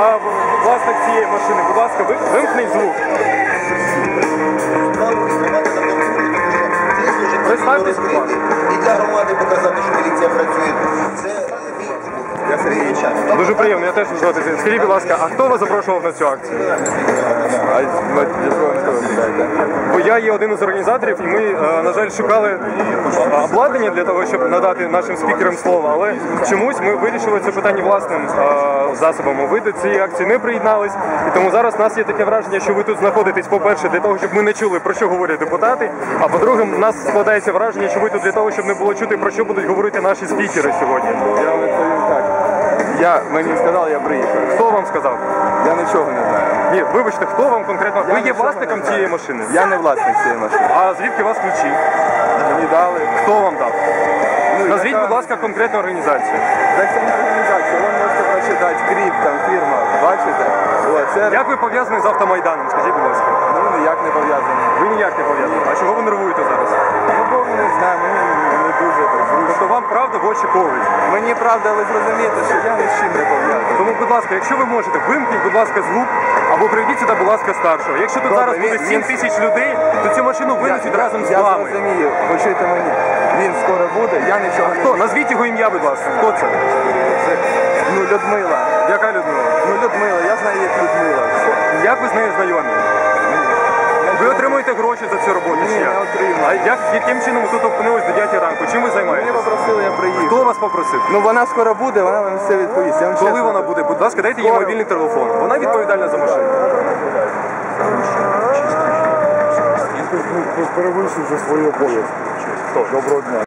а, власник цієї машини, будь ласка, ви вимкніть звук. Представтесь, будь ласка. І для громади показати, що міліція працює. Це мій Я Сергій Ільчан. Дуже приємно, я теж звати. Скажіть, будь ласка, а хто вас запрошував на цю акцію? А ви для чого ви того питаєте? Бо я є один із організаторів, і ми, е, на жаль, шукали е, обладнання для того, щоб надати нашим спікерам слово, але чомусь ми вирішили це питання власним е, засобами. Ви до цієї акції не приєднались, і тому зараз у нас є таке враження, що ви тут знаходитесь, по-перше, для того, щоб ми не чули, про що говорять депутати. А по-друге, у нас складається враження, що ви тут для того, щоб не було чути, про що будуть говорити наші спікери сьогодні. Я відповім так. Я мені сказали, я приїхав. Хто вам сказав? Я нічого не знаю. Ні, вибачте, хто вам конкретно? Я Ви є нічого власником не знаю. цієї машини? Я не власник цієї машини. А звідки у вас ключі? Мені дали. Хто вам дав? Ну, Назвіть, яка- будь ласка, конкретну організацію. Так це не організація, ви можете прочитати кріп, там фірма. Бачите? О, це Як ви пов'язані з автомайданом? Скажіть, будь ласка. ну, ніяк не пов'язано. Ви ніяк не пов'язані. А чого ви нервуєте правда в очі. Мені правда, ви зрозумієте, що я ні з чим не пов'язаний. Тому, будь ласка, якщо ви можете, вимкніть, будь ласка, звук або приведіть сюди, будь ласка, старшого. Якщо тут Добре, зараз буде 7 він- тисяч людей, то цю машину винесуть разом з я вами. зрозумію, почуйте мені. Він скоро буде, я нічого не Хто? Назвіть його ім'я, будь ласка. Хто це? Це, ну, Людмила. Яка Людмила? Ну, Людмила, я знаю, як Людмила. Як ви з нею знайомі? Ви отримуєте гроші за цю роботу? Ні, чи як? не отримую. А як, яким чином ви тут опинились до 9 ранку? Чим ви Мені займаєтесь? Попросили, я приїхав. Хто вас попросив? Ну, вона скоро буде, вона вам все відповість. Я вам Коли чесно вона буде? Будь ласка, дайте їй Скоро. мобільний телефон. Вона відповідальна за машину. перевищив вже свої обов'язки. Доброго дня.